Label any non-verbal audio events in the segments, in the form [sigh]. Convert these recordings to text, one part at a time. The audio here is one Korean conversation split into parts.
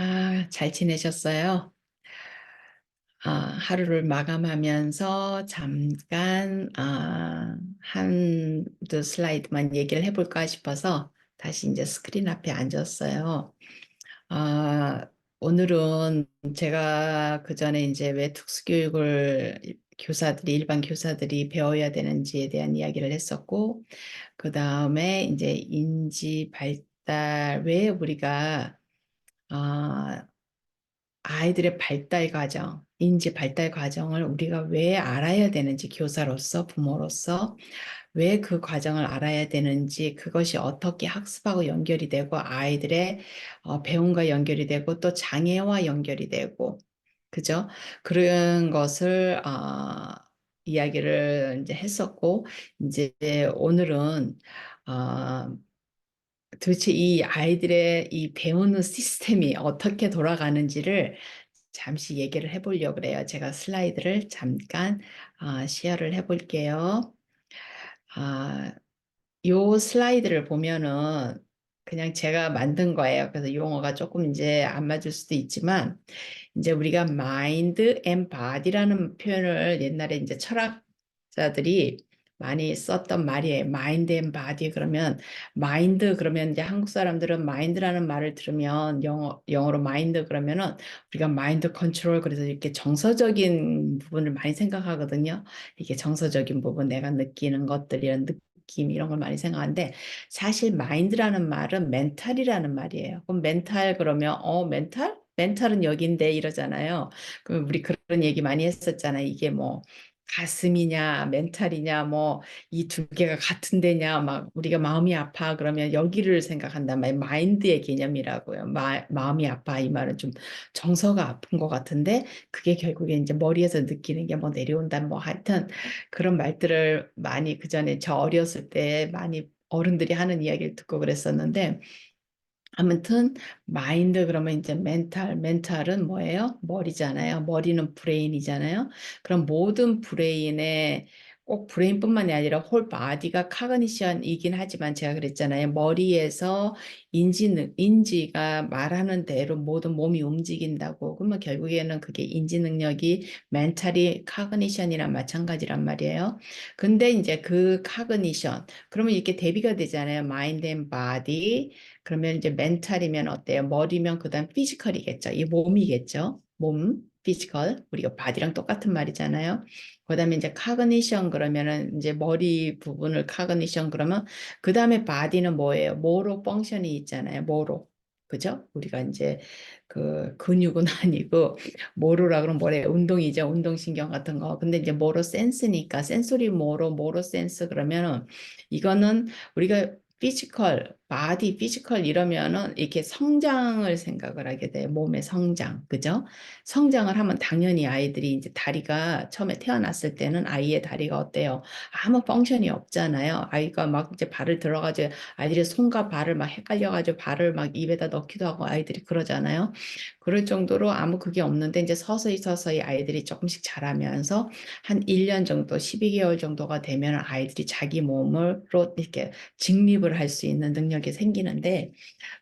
아, 잘 지내셨어요? 아, 하루를 마감하면서 잠깐 아, 한두 슬라이드만 얘기를 해볼까 싶어서 다시 이제 스크린 앞에 앉았어요. 아, 오늘은 제가 그 전에 이제 왜 특수교육을 교사들이 일반 교사들이 배워야 되는지에 대한 이야기를 했었고, 그 다음에 이제 인지 발달 왜 우리가 아, 아이들의 발달 과정, 인지 발달 과정을 우리가 왜 알아야 되는지 교사로서 부모로서 왜 그 과정을 알아야 되는지 그것이 어떻게 학습하고 연결이 되고 아이들의 어, 배움과 연결이 되고 또 장애와 연결이 되고 그죠? 그런 것을 어, 이야기를 이제 했었고 이제 오늘은 어, 도대체 이 아이들의 이 배우는 시스템이 어떻게 돌아가는지를 잠시 얘기를 해보려고 그래요. 제가 슬라이드를 잠깐 아, 쉐어를 해볼게요. 아, 요 슬라이드를 보면은 그냥 제가 만든 거예요. 그래서 용어가 조금 이제 안 맞을 수도 있지만 이제 우리가 mind and body라는 표현을 옛날에 이제 철학자들이 많이 썼던 말이에요. mind and body 그러면 mind 그러면 이제 한국 사람들은 mind라는 말을 들으면 영어 영어로 mind 그러면은 우리가 mind control 그래서 이렇게 정서적인 부분을 많이 생각하거든요. 이게 정서적인 부분 내가 느끼는 것들 이런 느낌 이런 걸 많이 생각하는데 사실 마인드라는 말은 멘탈이라는 말이에요. 그럼 멘탈 그러면 어 멘탈? 멘탈은 여긴데 이러잖아요. 그럼 우리 그런 얘기 많이 했었잖아요. 이게 뭐 가슴이냐 멘탈이냐 뭐 이 두 개가 같은 데냐 막 우리가 마음이 아파 그러면 여기를 생각한단 말이에요. 마인드의 개념이라고요. 마, 마음이 아파 이 말은 좀 정서가 아픈 것 같은데 그게 결국에 이제 머리에서 느끼는 게 뭐 내려온다 뭐 하여튼 그런 말들을 많이 그 전에 저 어렸을 때 많이 어른들이 하는 이야기를 듣고 그랬었는데 아무튼 마인드 그러면 이제 멘탈, 멘탈은 뭐예요? 머리잖아요. 머리는 브레인이잖아요. 그럼 모든 브레인에 꼭 브레인뿐만이 아니라 홀 바디가 카그니션이긴 하지만 제가 그랬잖아요. 머리에서 인지 인지가 말하는 대로 모든 몸이 움직인다고. 그러면 결국에는 그게 인지 능력이 멘탈이 카그니션이랑 마찬가지란 말이에요. 근데 이제 그 카그니션 그러면 이렇게 대비가 되잖아요. 마인드 앤 바디 그러면 이제 멘탈이면 어때요? 머리면 그 다음 피지컬이겠죠. 이 몸이겠죠. 몸, 피지컬. 우리가 바디랑 똑같은 말이잖아요. 그 다음에 이제 카그니션 그러면은 이제 머리 부분을 카그니션 그러면 그 다음에 바디는 뭐예요? 모로 펑션이 있잖아요. 모로. 그죠? 우리가 이제 그 근육은 [laughs] 아니고 모로라 그러면 뭐래요? 운동이죠. 운동신경 같은 거. 근데 이제 모로 센스니까 센소리 모로 모로 센스 그러면은 이거는 우리가 피지컬, 바디, 피지컬 이러면은 이렇게 성장을 생각을 하게 돼요. 몸의 성장. 그죠? 성장을 하면 당연히 아이들이 이제 다리가 처음에 태어났을 때는 아이의 다리가 어때요? 아무 펑션이 없잖아요. 아이가 막 이제 발을 들어가지고 아이들이 손과 발을 막 헷갈려가지고 발을 막 입에다 넣기도 하고 아이들이 그러잖아요. 그럴 정도로 아무 그게 없는데 이제 서서히 서서히 아이들이 조금씩 자라면서 한 1년 정도, 12개월 정도가 되면 아이들이 자기 몸으로 이렇게 직립을 할 수 있는 능력 이 생기는데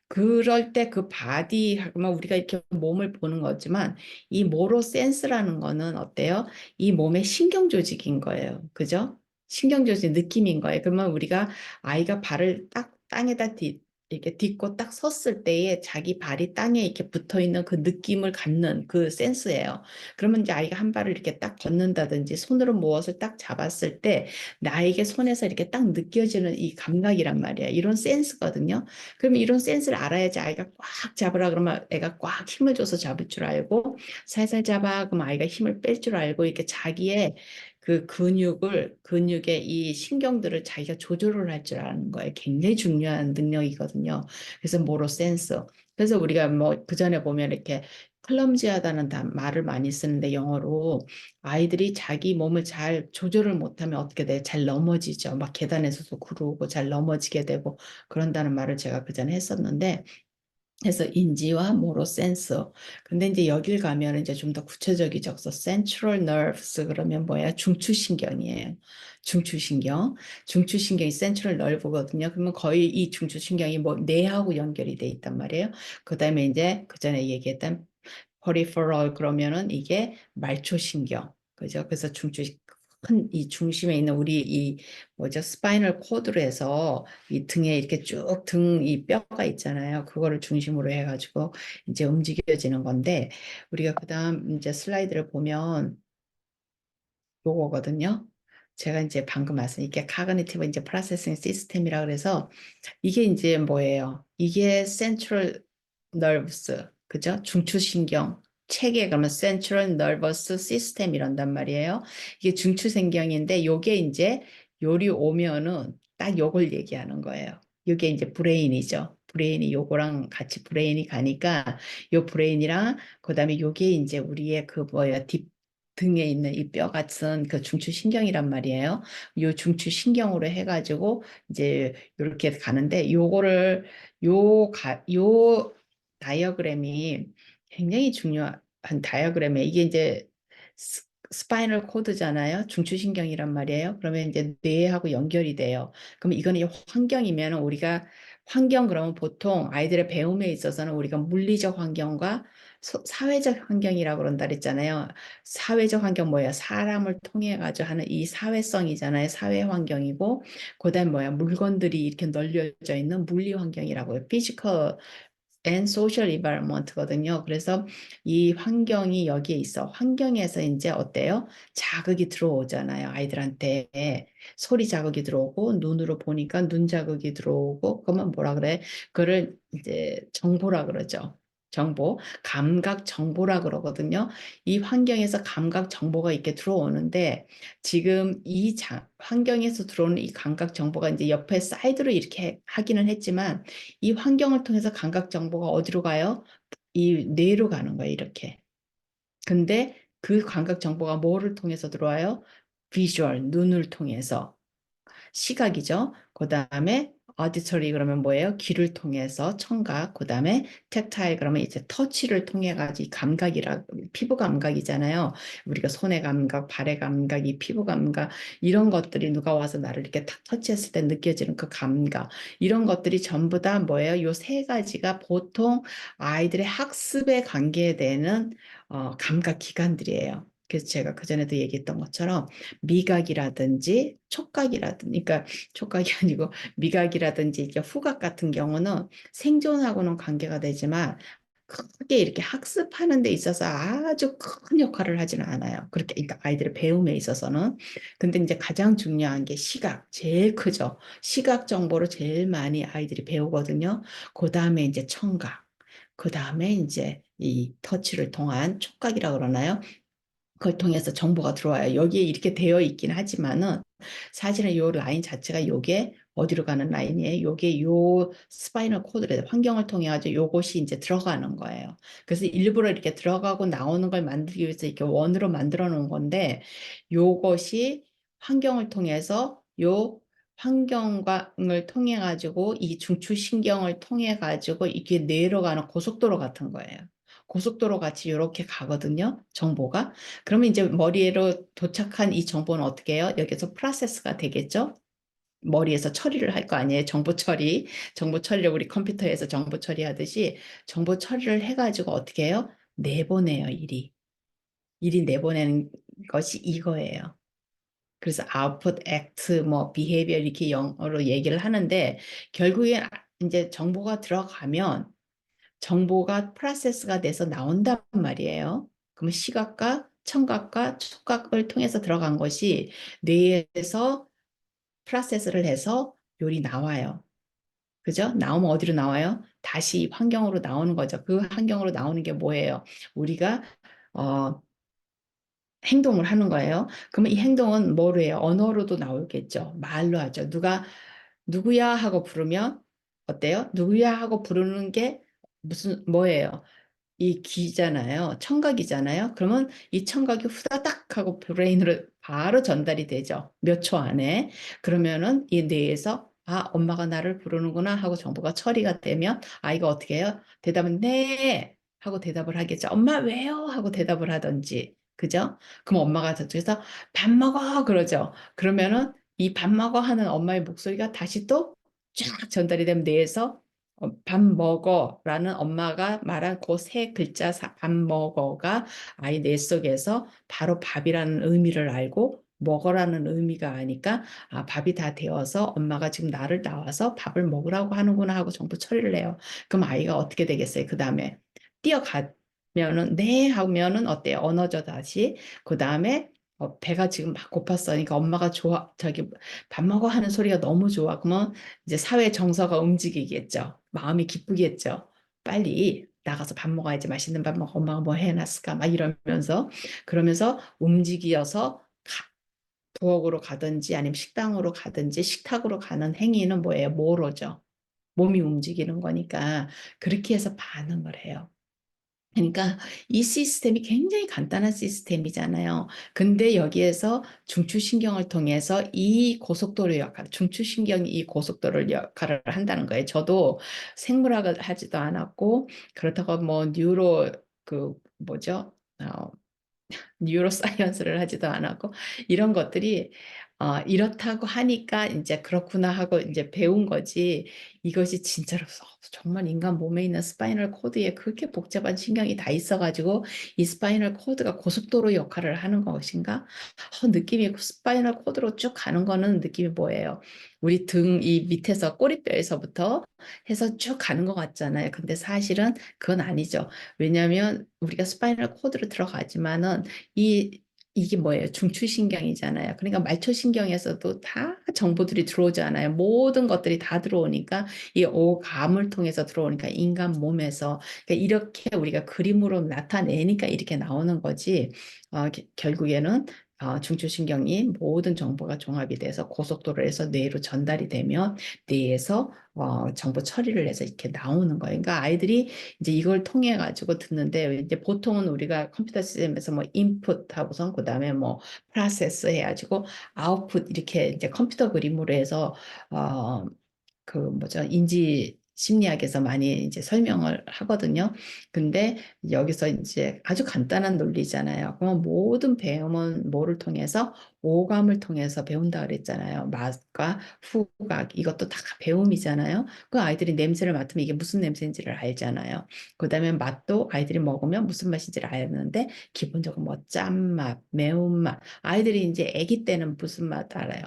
그럴 때 그 바디 하면 우리가 이렇게 몸을 보는 거지만 이 모로 센스라는 거는 어때요? 이 몸의 신경 조직인 거예요. 그죠? 신경 조직 느낌인 거예요. 그러면 우리가 아이가 발을 딱 땅에다 딛 이렇게 딛고 딱 섰을 때에 자기 발이 땅에 이렇게 붙어 있는 그 느낌을 갖는 그 센스예요. 그러면 이제 아이가 한 발을 이렇게 딱 걷는다든지 손으로 무엇을 딱 잡았을 때 나에게 손에서 이렇게 딱 느껴지는 이 감각이란 말이야. 이런 센스거든요. 그러면 이런 센스를 알아야지 아이가 꽉 잡으라 그러면 애가 꽉 힘을 줘서 잡을 줄 알고 살살 잡아 그러면 아이가 힘을 뺄 줄 알고 이렇게 자기의 그 근육을 근육의 이 신경들을 자기가 조절을 할 줄 아는 거예요. 굉장히 중요한 능력이거든요. 그래서 모로 센스. 그래서 우리가 뭐 그 전에 보면 이렇게 클럼지하다는 말을 많이 쓰는데 영어로 아이들이 자기 몸을 잘 조절을 못하면 어떻게 돼? 잘 넘어지죠. 막 계단에서도 구르고 잘 넘어지게 되고 그런다는 말을 제가 그 전에 했었는데 그래서 인지와 모로 센스. 근데 이제 여길 가면 이제 좀 더 구체적이죠. 그래서 central nerves 그러면 뭐야? 중추신경이에요. 중추신경. 중추신경이 central nerve거든요. 그러면 거의 이 중추신경이 뭐 뇌하고 연결이 돼 있단 말이에요. 그다음에 이제 그 전에 얘기했던 peripheral 그러면은 이게 말초신경. 그죠? 그래서 중추 큰 이 중심에 있는 우리 이 뭐죠? 스파이널 코드로 해서 이 등에 이렇게 쭉 등 이 뼈가 있잖아요. 그거를 중심으로 해가지고 이제 움직여지는 건데 우리가 그다음 이제 슬라이드를 보면 요거거든요. 제가 이제 방금 말씀 이게 카그니티브 이제 프로세싱 시스템이라 그래서 이게 이제 뭐예요? 이게 센트럴 nerves 그죠? 중추신경 체계 그러면 central nervous system 이란단 말이에요. 이게 중추신경인데 요게 이제 요리 오면은 딱 요걸 얘기하는 거예요. 요게 이제 브레인이죠. 브레인이 요거랑 같이 브레인이 가니까 요 브레인이랑 그다음에 요게 이제 우리의 그 뭐야 뒷 등에 있는 이 뼈 같은 그 중추신경이란 말이에요. 요 중추신경으로 해가지고 이제 이렇게 가는데 요거를 요 가, 요 다이어그램이 굉장히 중요한 다이어그램에 이게 이제 스, 스파이널 코드잖아요. 중추신경이란 말이에요. 그러면 이제 뇌하고 연결이 돼요. 그럼 이거는 환경이면 우리가 환경 그러면 보통 아이들의 배움에 있어서는 우리가 물리적 환경과 사회적 환경이라고 그런다 그랬잖아요. 사회적 환경 뭐야? 사람을 통해 가지고 하는 이 사회성이잖아요. 사회 환경이고 그다음 뭐야? 물건들이 이렇게 널려져 있는 물리 환경이라고요. 피지컬 and social environment거든요. 그래서 이 환경이 여기에 있어. 환경에서 이제 어때요? 자극이 들어오잖아요. 아이들한테 소리 자극이 들어오고 눈으로 보니까 눈 자극이 들어오고 그러면 뭐라 그래? 그거를 이제 정보라 그러죠. 정보, 감각 정보라 그러거든요. 이 환경에서 감각 정보가 이렇게 들어오는데 지금 이 자, 환경에서 들어오는 이 감각 정보가 이제 옆에 사이드로 이렇게 하기는 했지만 이 환경을 통해서 감각 정보가 어디로 가요? 이 뇌로 가는 거예요, 이렇게. 근데 그 감각 정보가 뭐를 통해서 들어와요? 비주얼, 눈을 통해서. 시각이죠. 그 다음에 어디터리 그러면 뭐예요? 귀를 통해서 청각, 그 다음에 텍타일 그러면 이제 터치를 통해 가지고 감각이라 피부 감각이잖아요. 우리가 손의 감각, 발의 감각, 이 피부 감각 이런 것들이 누가 와서 나를 이렇게 탁 터치했을 때 느껴지는 그 감각 이런 것들이 전부 다 뭐예요? 요 세 가지가 보통 아이들의 학습에 관계되는 어, 감각 기관들이에요. 그래서 제가 그전에도 얘기했던 것처럼 미각이라든지 촉각이라든지 그러니까 촉각이 [laughs] 아니고 미각이라든지 이제 후각 같은 경우는 생존하고는 관계가 되지만 크게 이렇게 학습하는 데 있어서 아주 큰 역할을 하지는 않아요. 그렇게 그러니까 아이들의 배움에 있어서는. 근데 이제 가장 중요한 게 시각, 제일 크죠. 시각 정보를 제일 많이 아이들이 배우거든요. 그 다음에 이제 청각, 그 다음에 이제 이 터치를 통한 촉각이라고 그러나요? 그걸 통해서 정보가 들어와요. 여기에 이렇게 되어 있긴 하지만은 사실은 이 라인 자체가 요게 어디로 가는 라인이에요? 요게 요 스파이널 코드래 환경을 통해 가지고 요것이 이제 들어가는 거예요. 그래서 일부러 이렇게 들어가고 나오는 걸 만들기 위해서 이렇게 원으로 만들어 놓은 건데 요것이 환경을 통해서 요 환경을 통해 가지고 이 중추신경을 통해 가지고 이게 내려가는 고속도로 같은 거예요. 고속도로 같이 이렇게 가거든요. 정보가. 그러면 이제 머리로 도착한 이 정보는 어떻게 해요? 여기서 프로세스가 되겠죠? 머리에서 처리를 할 거 아니에요. 정보 처리. 정보 처리를 우리 컴퓨터에서 정보 처리하듯이 정보 처리를 해가지고 어떻게 해요? 내보내요, 일이. 일이 내보내는 것이 이거예요. 그래서 output, act, 뭐 behavior 이렇게 영어로 얘기를 하는데 결국에 이제 정보가 들어가면 정보가 프로세스가 돼서 나온단 말이에요. 그러면 시각과 청각과 촉각을 통해서 들어간 것이 뇌에서 프로세스를 해서 요리 나와요. 그죠? 나오면 어디로 나와요? 다시 환경으로 나오는 거죠. 그 환경으로 나오는 게 뭐예요? 우리가 어, 행동을 하는 거예요. 그러면 이 행동은 뭐로 해요? 언어로도 나오겠죠. 말로 하죠. 누가 누구야 하고 부르면 어때요? 누구야 하고 부르는 게 무슨 뭐예요? 이 귀잖아요. 청각이잖아요. 그러면 이 청각이 후다닥 하고 브레인으로 바로 전달이 되죠. 몇 초 안에. 그러면은 이 뇌에서 아, 엄마가 나를 부르는구나 하고 정보가 처리가 되면 아이가 어떻게 해요? 대답은 네 하고 대답을 하겠죠. 엄마 왜요? 하고 대답을 하든지. 그죠? 그럼 엄마가 저쪽에서 밥 먹어 그러죠. 그러면은 이 밥 먹어 하는 엄마의 목소리가 다시 또 쫙 전달이 되면 뇌에서 어, 밥 먹어 라는 엄마가 말한 그 세 글자 사- 밥 먹어가 아이 뇌 속에서 바로 밥이라는 의미를 알고 먹어라는 의미가 아니까 아, 밥이 다 되어서 엄마가 지금 나를 나와서 밥을 먹으라고 하는구나 하고 정보 처리를 해요. 그럼 아이가 어떻게 되겠어요? 그 다음에 뛰어가면은 네 하면은 어때요? 언어죠 다시. 그 다음에 어, 배가 지금 막 고팠어. 그러니까 엄마가 좋아 저기 밥 먹어 하는 소리가 너무 좋아. 그러면 이제 사회 정서가 움직이겠죠. 마음이 기쁘겠죠. 빨리 나가서 밥 먹어야지 맛있는 밥 먹어. 엄마가 뭐 해놨을까? 막 이러면서 그러면서 움직여서 가, 부엌으로 가든지 아니면 식당으로 가든지 식탁으로 가는 행위는 뭐예요? 뭐로죠? 몸이 움직이는 거니까 그렇게 해서 반응을 해요. 그러니까 이 시스템이 굉장히 간단한 시스템이잖아요. 근데 여기에서 중추신경을 통해서 이 고속도로 역할, 중추신경이 이 고속도로 역할을 한다는 거예요. 저도 생물학을 하지도 않았고 그렇다고 뭐 뉴로 그 뭐죠? 어, [laughs] 뉴로사이언스를 하지도 않았고 이런 것들이 어, 이렇다고 하니까 이제 그렇구나 하고 이제 배운 거지 이것이 진짜로 어, 정말 인간 몸에 있는 스파이널 코드에 그렇게 복잡한 신경이 다 있어가지고 이 스파이널 코드가 고속도로 역할을 하는 것인가? 어, 느낌이 스파이널 코드로 쭉 가는 거는 느낌이 뭐예요? 우리 등 이 밑에서 꼬리뼈에서부터 해서 쭉 가는 것 같잖아요. 근데 사실은 그건 아니죠. 왜냐하면 우리가 스파이널 코드로 들어가지만은 이 이게 뭐예요? 중추신경이잖아요. 그러니까 말초신경에서도 다 정보들이 들어오잖아요. 모든 것들이 다 들어오니까 이 오감을 통해서 들어오니까 인간 몸에서 그러니까 이렇게 우리가 그림으로 나타내니까 이렇게 나오는 거지. 어, 결국에는 어, 중추신경이 모든 정보가 종합이 돼서 고속도로에서 뇌로 전달이 되면 뇌에서 어, 정보 처리를 해서 이렇게 나오는 거예요. 그러니까 아이들이 이제 이걸 통해 가지고 듣는데 이제 보통은 우리가 컴퓨터 시스템에서 뭐 인풋 하고선 그다음에 뭐 프로세스 해가지고 아웃풋 이렇게 이제 컴퓨터 그림으로 해서 어 그 뭐죠 인지 심리학에서 많이 이제 설명을 하거든요. 근데 여기서 이제 아주 간단한 논리잖아요. 그럼 모든 배움은 뭐를 통해서 오감을 통해서 배운다 그랬잖아요. 맛과 후각 이것도 다 배움이잖아요. 그 아이들이 냄새를 맡으면 이게 무슨 냄새인지를 알잖아요. 그다음에 맛도 아이들이 먹으면 무슨 맛인지를 알는데 기본적으로 뭐 짠맛, 매운맛 아이들이 이제 아기 때는 무슨 맛 알아요.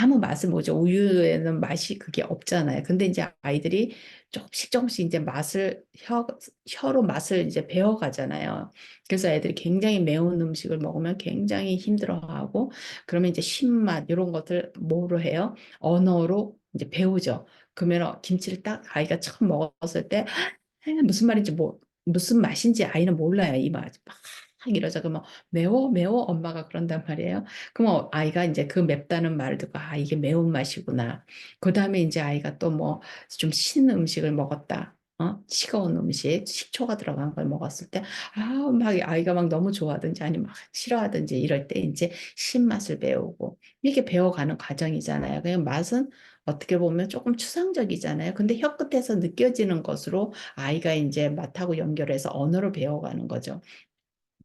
아무 맛을 모르죠. 우유에는 맛이 그게 없잖아요. 근데 이제 아이들이 조금씩 조금씩 이제 맛을 혀, 혀로 맛을 이제 배워가잖아요. 그래서 애들이 굉장히 매운 음식을 먹으면 굉장히 힘들어하고 그러면 이제 신맛 이런 것들 뭐로 해요? 언어로 이제 배우죠. 그러면 김치를 딱 아이가 처음 먹었을 때 무슨 말인지 뭐 무슨 맛인지 아이는 몰라요. 이 맛. 막 이러자 그러면 매워 매워 엄마가 그런단 말이에요. 그럼 아이가 이제 그 맵다는 말을 듣고 아 이게 매운 맛이구나. 그 다음에 이제 아이가 또 뭐 좀 신 음식을 먹었다. 어? 식어온 음식, 식초가 들어간 걸 먹었을 때, 아, 막 아이가 막 너무 좋아하든지 아니면 막 싫어하든지 이럴 때 이제 신맛을 배우고, 이렇게 배워가는 과정이잖아요. 그냥 맛은 어떻게 보면 조금 추상적이잖아요. 근데 혀 끝에서 느껴지는 것으로 아이가 이제 맛하고 연결해서 언어를 배워가는 거죠.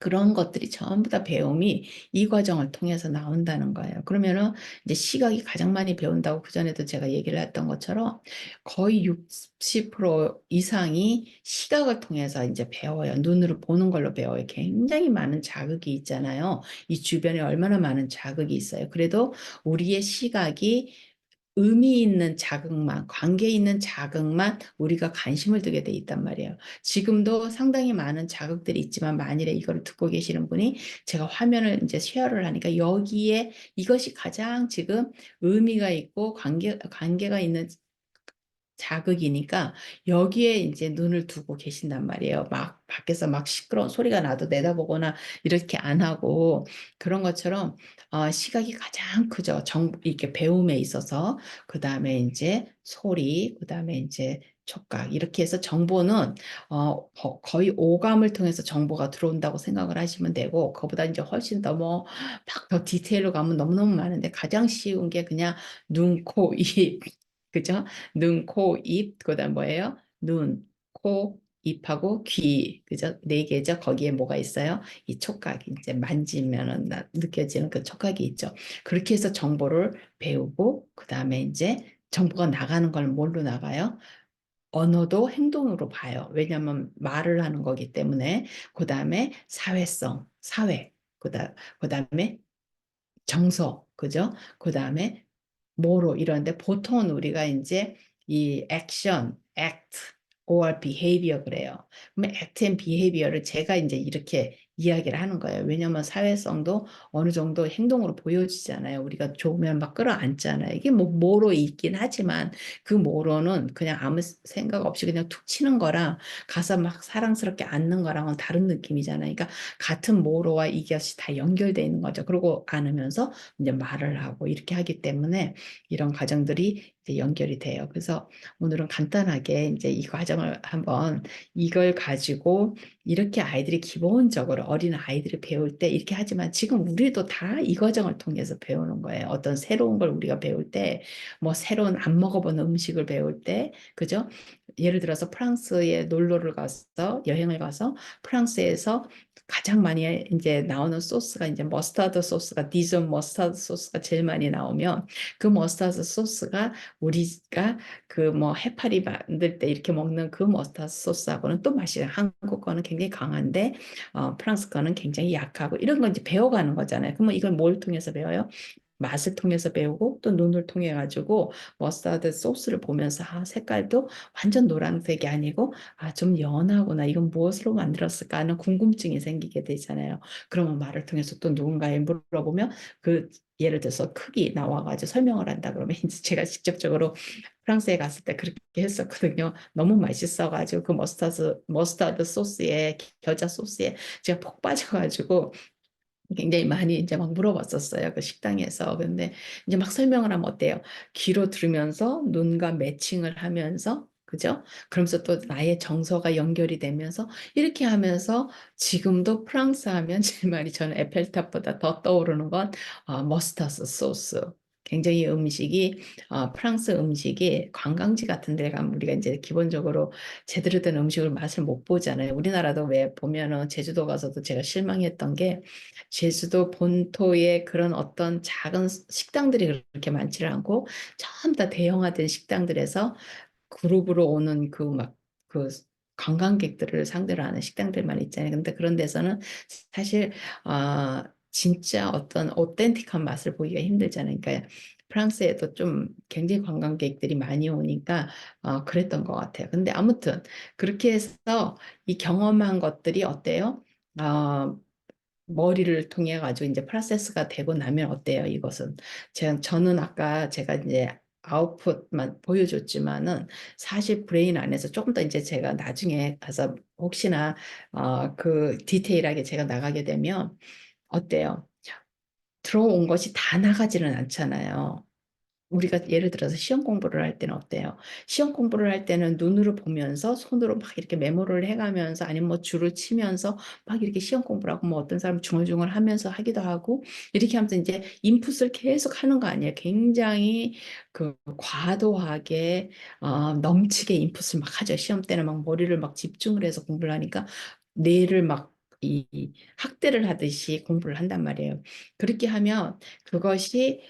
그런 것들이 전부 다 배움이 이 과정을 통해서 나온다는 거예요. 그러면은 이제 시각이 가장 많이 배운다고 그전에도 제가 얘기를 했던 것처럼 거의 60% 이상이 시각을 통해서 이제 배워요. 눈으로 보는 걸로 배워요. 굉장히 많은 자극이 있잖아요. 이 주변에 얼마나 많은 자극이 있어요. 그래도 우리의 시각이 의미 있는 자극만, 관계 있는 자극만 우리가 관심을 두게 돼 있단 말이에요. 지금도 상당히 많은 자극들이 있지만 만일에 이걸 듣고 계시는 분이 제가 화면을 이제 쉐어를 하니까 여기에 이것이 가장 지금 의미가 있고 관계, 관계가 있는 자극이니까 여기에 이제 눈을 두고 계신단 말이에요. 막 밖에서 막 시끄러운 소리가 나도 내다보거나 이렇게 안 하고 그런 것처럼 어, 시각이 가장 크죠. 정, 이렇게 배움에 있어서 그 다음에 이제 소리, 그 다음에 이제 촉각 이렇게 해서 정보는 어, 거의 오감을 통해서 정보가 들어온다고 생각을 하시면 되고 그보다 이제 훨씬 더 뭐 막 더 디테일로 가면 너무너무 많은데 가장 쉬운 게 그냥 눈, 코, 입 그죠? 눈, 코, 입, 그다음 뭐예요? 눈, 코, 입하고 귀, 그죠? 네 개죠. 거기에 뭐가 있어요? 이 촉각이 이제 만지면은 나- 느껴지는 그 촉각이 있죠. 그렇게 해서 정보를 배우고 그 다음에 이제 정보가 나가는 걸 뭘로 나가요? 언어도 행동으로 봐요. 왜냐하면 말을 하는 거기 때문에 그 다음에 사회성, 사회, 그다 그다음에 정서, 그죠? 그 다음에 뭐로 이러는데 보통은 우리가 이제 이 액션, act or behavior 그래요. 그러면 act and behavior를 제가 이제 이렇게 이야기를 하는 거예요. 왜냐하면 사회성도 어느 정도 행동으로 보여지잖아요. 우리가 좋으면 막 끌어안잖아요. 이게 뭐 뭐로 있긴 하지만 그 뭐로는 그냥 아무 생각 없이 그냥 툭 치는 거랑 가서 막 사랑스럽게 안는 거랑은 다른 느낌이잖아요. 그러니까 같은 뭐로와 이것이 다 연결되어 있는 거죠. 그리고 안으면서 이제 말을 하고 이렇게 하기 때문에 이런 과정들이 이제 연결이 돼요. 그래서 오늘은 간단하게 이제 이 과정을 한번 이걸 가지고 이렇게 아이들이 기본적으로 어린 아이들이 배울 때 이렇게 하지만 지금 우리도 다 이 과정을 통해서 배우는 거예요. 어떤 새로운 걸 우리가 배울 때, 뭐 새로운 안 먹어본 음식을 배울 때, 그죠? 예를 들어서 프랑스에 놀러를 가서 여행을 가서 프랑스에서 가장 많이 이제 나오는 소스가 이제 머스타드 소스가 디존 머스타드 소스가 제일 많이 나오면 그 머스타드 소스가 우리가 그 뭐 해파리 만들 때 이렇게 먹는 그 머스타드 소스하고는 또 맛이 한국 거는 굉장히 강한데 어, 프랑스 거는 굉장히 약하고 이런 거 이제 배워가는 거잖아요. 그러면 이걸 뭘 통해서 배워요? 맛을 통해서 배우고 또 눈을 통해 가지고 머스타드 소스를 보면서 아 색깔도 완전 노란색이 아니고 아 좀 연하구나 이건 무엇으로 만들었을까 하는 궁금증이 생기게 되잖아요. 그러면 말을 통해서 또 누군가에 물어보면 그 예를 들어서 크기 나와가지고 설명을 한다 그러면 제가 직접적으로 프랑스에 갔을 때 그렇게 했었거든요. 너무 맛있어가지고 그 머스타드 머스타드 소스에 겨자 소스에 제가 폭 빠져가지고 굉장히 많이 이제 막 물어봤었어요. 그 식당에서. 근데 이제 막 설명을 하면 어때요? 귀로 들으면서 눈과 매칭을 하면서 그죠? 그러면서 또 나의 정서가 연결이 되면서 이렇게 하면서 지금도 프랑스 하면 [laughs] 제일 많이 저는 에펠탑보다 더 떠오르는 건 어, 머스타드 소스. 굉장히 음식이 어, 프랑스 음식이 관광지 같은 데 가면 우리가 이제 기본적으로 제대로 된 음식을 맛을 못 보잖아요. 우리나라도 왜 보면은 제주도 가서도 제가 실망했던 게 제주도 본토의 그런 어떤 작은 식당들이 그렇게 많지를 않고 전부 다 대형화된 식당들에서 그룹으로 오는 그막그 관광객들을 상대로 하는 식당들만 있잖아요. 근데 그런 데서는 사실 아 진짜 어떤 오텐틱한 맛을 보기가 힘들잖아요. 그러니까 프랑스에도 좀 굉장히 관광객들이 많이 오니까 어, 그랬던 것 같아요. 근데 아무튼 그렇게 해서 이 경험한 것들이 어때요? 어, 머리를 통해 가지고 이제 프로세스가 되고 나면 어때요? 이것은 제가 저는 아까 제가 이제 아웃풋만 보여줬지만은 사실 브레인 안에서 조금 더 이제 제가 나중에 가서 혹시나 어, 그 디테일하게 제가 나가게 되면 어때요? 들어온 것이 다 나가지는 않잖아요. 우리가 예를 들어서 시험 공부를 할 때는 어때요? 시험 공부를 할 때는 눈으로 보면서 손으로 막 이렇게 메모를 해가면서 아니면 뭐 줄을 치면서 막 이렇게 시험 공부를 하고 뭐 어떤 사람은 중얼중얼 하면서 하기도 하고 이렇게 하면서 이제 인풋을 계속 하는 거 아니에요? 굉장히 그 과도하게 어, 넘치게 인풋을 막 하죠. 시험 때는 막 머리를 막 집중을 해서 공부를 하니까 뇌를 막이 학대를 하듯이 공부를 한단 말이에요. 그렇게 하면 그것이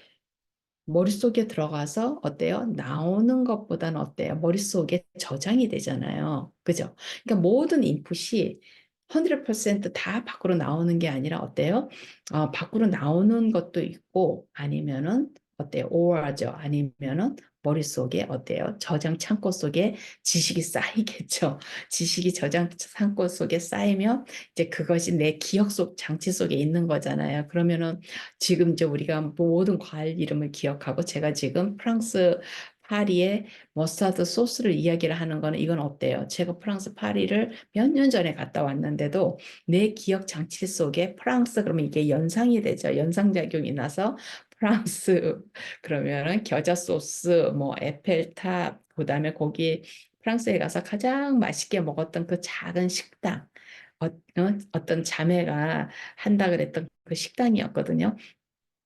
머릿속에 들어가서 어때요? 나오는 것보다는 어때요? 머릿속에 저장이 되잖아요. 그죠? 그러니까 모든 인풋이 100%다 밖으로 나오는 게 아니라 어때요? 어, 밖으로 나오는 것도 있고 아니면은 어때요? or죠. 아니면은 머릿속에 어때요? 저장 창고 속에 지식이 쌓이겠죠. [laughs] 지식이 저장 창고 속에 쌓이면 이제 그것이 내 기억 속 장치 속에 있는 거잖아요. 그러면은 지금 이제 우리가 모든 과일 이름을 기억하고 제가 지금 프랑스 파리의 머스타드 소스를 이야기를 하는 거는 이건 어때요? 제가 프랑스 파리를 몇 년 전에 갔다 왔는데도 내 기억 장치 속에 프랑스 그러면 이게 연상이 되죠. 연상작용이 나서 프랑스 [laughs] 그러면은 겨자 소스 뭐 에펠탑 그다음에 거기 프랑스에 가서 가장 맛있게 먹었던 그 작은 식당 어, 어, 어떤 자매가 한다 그랬던 그 식당이었거든요.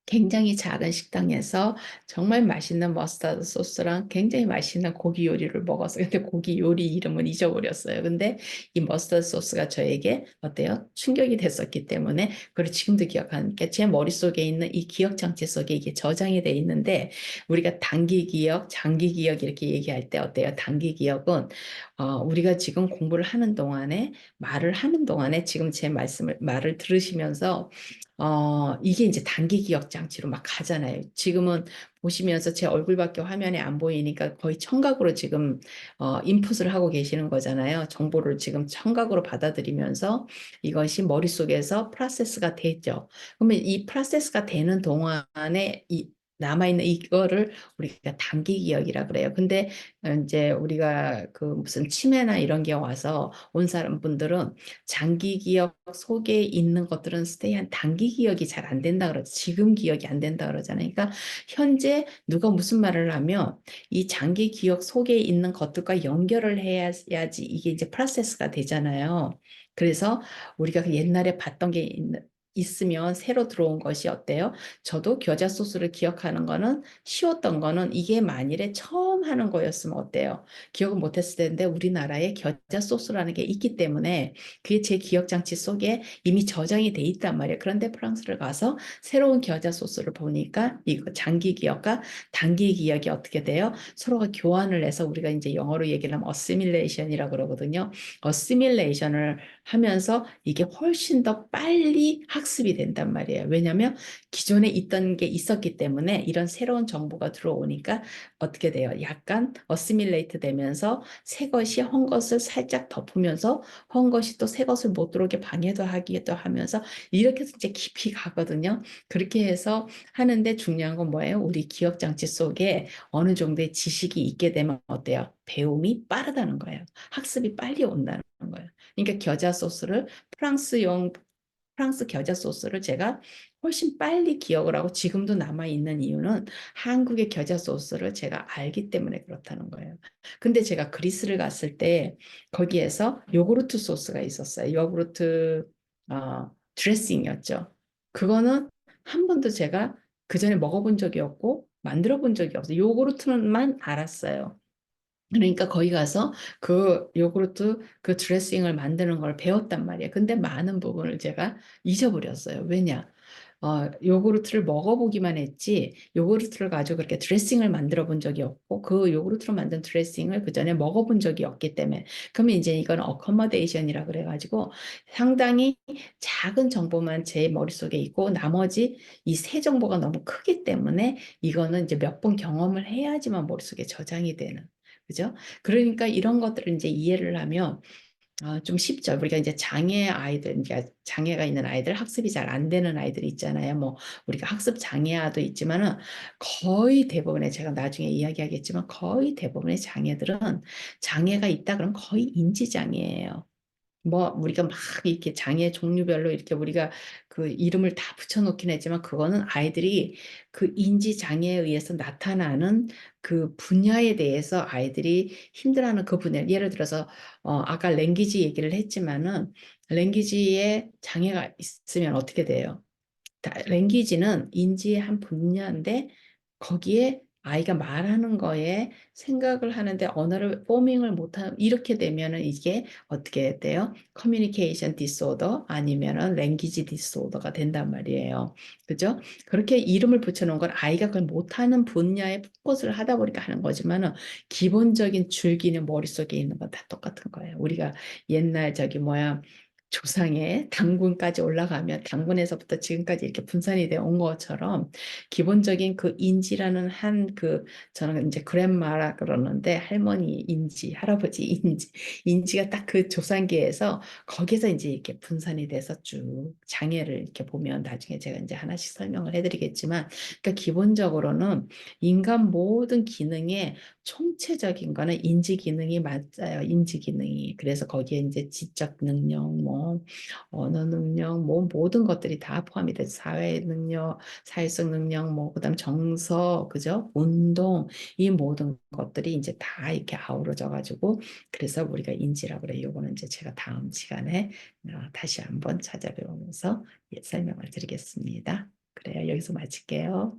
굉장히 작은 식당에서 정말 맛있는 머스타드 소스랑 굉장히 맛있는 고기 요리를 먹었어요. 근데 고기 요리 이름은 잊어버렸어요. 근데 이 머스타드 소스가 저에게 어때요? 충격이 됐었기 때문에 그걸 지금도 기억하니까 제 머릿속에 있는 이 기억 장치 속에 이게 저장이 돼 있는데 우리가 단기 기억, 장기 기억 이렇게 얘기할 때 어때요? 단기 기억은 어, 우리가 지금 공부를 하는 동안에 말을 하는 동안에 지금 제 말씀을 말을 들으시면서 어, 이게 이제 단기 기억 장치로 막 가잖아요. 지금은 보시면서 제 얼굴밖에 화면에 안 보이니까 거의 청각으로 지금 어, 인풋을 하고 계시는 거잖아요. 정보를 지금 청각으로 받아들이면서 이것이 머릿속에서 프로세스가 됐죠. 그러면 이 프로세스가 되는 동안에 이 남아있는 이거를 우리가 단기 기억이라 그래요. 근데 이제 우리가 그 무슨 치매나 이런 게 와서 온 사람 분들은 장기 기억 속에 있는 것들은 스테이한 단기 기억이 잘 안 된다 그러죠. 지금 기억이 안 된다 그러잖아요. 그러니까 현재 누가 무슨 말을 하면 이 장기 기억 속에 있는 것들과 연결을 해야지 이게 이제 프로세스가 되잖아요. 그래서 우리가 그 옛날에 봤던 게 있는 있으면 새로 들어온 것이 어때요? 저도 겨자 소스를 기억하는 거는 쉬웠던 거는 이게 만일에 처음 하는 거였으면 어때요? 기억을 못했을 텐데 우리나라에 겨자 소스라는 게 있기 때문에 그게 제 기억 장치 속에 이미 저장이 돼 있단 말이에요. 그런데 프랑스를 가서 새로운 겨자 소스를 보니까 이거 장기 기억과 단기 기억이 어떻게 돼요? 서로가 교환을 해서 우리가 이제 영어로 얘기를 하면 어시밀레이션이라고 그러거든요. 어시밀레이션을 하면서 이게 훨씬 더 빨리 학 습이 된단 말이에요. 왜냐하면 기존에 있던 게 있었기 때문에 이런 새로운 정보가 들어오니까 어떻게 돼요? 약간 어시밀레이트 되면서 새 것이 헛 것을 살짝 덮으면서 헛 것이 또 새 것을 못 들어오게 방해도 하기도 하면서 이렇게 해서 이제 깊이 가거든요. 그렇게 해서 하는데 중요한 건 뭐예요? 우리 기억 장치 속에 어느 정도의 지식이 있게 되면 어때요? 배움이 빠르다는 거예요. 학습이 빨리 온다는 거예요. 그러니까 겨자 소스를 프랑스용 프랑스 겨자 소스를 제가 훨씬 빨리 기억을 하고 지금도 남아있는 이유는 한국의 겨자 소스를 제가 알기 때문에 그렇다는 거예요. 근데 제가 그리스를 갔을 때 거기에서 요구르트 소스가 있었어요. 요구르트 어, 드레싱이었죠. 그거는 한 번도 제가 그 전에 먹어본 적이 없고 만들어 본 적이 없어요. 요구르트만 알았어요. 그러니까 거기 가서 그 요구르트 그 드레싱을 만드는 걸 배웠단 말이에요. 근데 많은 부분을 제가 잊어버렸어요. 왜냐? 어, 요구르트를 먹어보기만 했지 요구르트를 가지고 그렇게 드레싱을 만들어 본 적이 없고 그 요구르트로 만든 드레싱을 그 전에 먹어본 적이 없기 때문에 그러면 이제 이건 어커머데이션이라 그래가지고 상당히 작은 정보만 제 머릿속에 있고 나머지 이 세 정보가 너무 크기 때문에 이거는 이제 몇 번 경험을 해야지만 머릿속에 저장이 되는 그죠? 그러니까 이런 것들을 이제 이해를 하면 아, 좀 쉽죠. 우리가 이제 장애 아이들, 그러니까 장애가 있는 아이들, 학습이 잘 안 되는 아이들 있잖아요. 뭐, 우리가 학습 장애아도 있지만은 거의 대부분의, 제가 나중에 이야기하겠지만 거의 대부분의 장애들은 장애가 있다 그러면 거의 인지 장애예요. 뭐 우리가 막 이렇게 장애 종류별로 이렇게 우리가 그 이름을 다 붙여놓긴 했지만 그거는 아이들이 그 인지 장애에 의해서 나타나는 그 분야에 대해서 아이들이 힘들어하는 그 분야 예를 들어서 어 아까 랭귀지 얘기를 했지만은 랭귀지에 장애가 있으면 어떻게 돼요? 랭귀지는 인지의 한 분야인데 거기에 아이가 말하는 거에 생각을 하는데 언어를 포밍을 못하는 이렇게 되면은 이게 어떻게 돼요? 커뮤니케이션 디스오더 아니면은 랭귀지 디스오더가 된단 말이에요. 그죠? 그렇게 이름을 붙여놓은 건 아이가 그걸 못하는 분야에 포커스를 하다 보니까 하는 거지만은 기본적인 줄기는 머릿속에 있는 건 다 똑같은 거예요. 우리가 옛날 저기 뭐야 조상의 당군까지 올라가면 당군에서부터 지금까지 이렇게 분산이 되어 온 것처럼 기본적인 그 인지라는 한 그 저는 이제 그랜마라 그러는데 할머니 인지, 할아버지 [laughs] 인지, 인지가 딱 그 조상계에서 거기서 이제 이렇게 분산이 돼서 쭉 장애를 이렇게 보면 나중에 제가 이제 하나씩 설명을 해드리겠지만 그러니까 기본적으로는 인간 모든 기능에 총체적인 거는 인지 기능이 맞아요. 인지 기능이. 그래서 거기에 이제 지적 능력, 뭐 언어 능력, 뭐 모든 것들이 다 포함이 돼서 사회 능력, 사회성 능력, 뭐 그다음 정서, 그죠? 운동 이 모든 것들이 이제 다 이렇게 아우러져 가지고 그래서 우리가 인지라고 그래요. 요거는 이제 제가 다음 시간에 어, 다시 한번 찾아뵈면서 예, 설명을 드리겠습니다. 그래요. 여기서 마칠게요.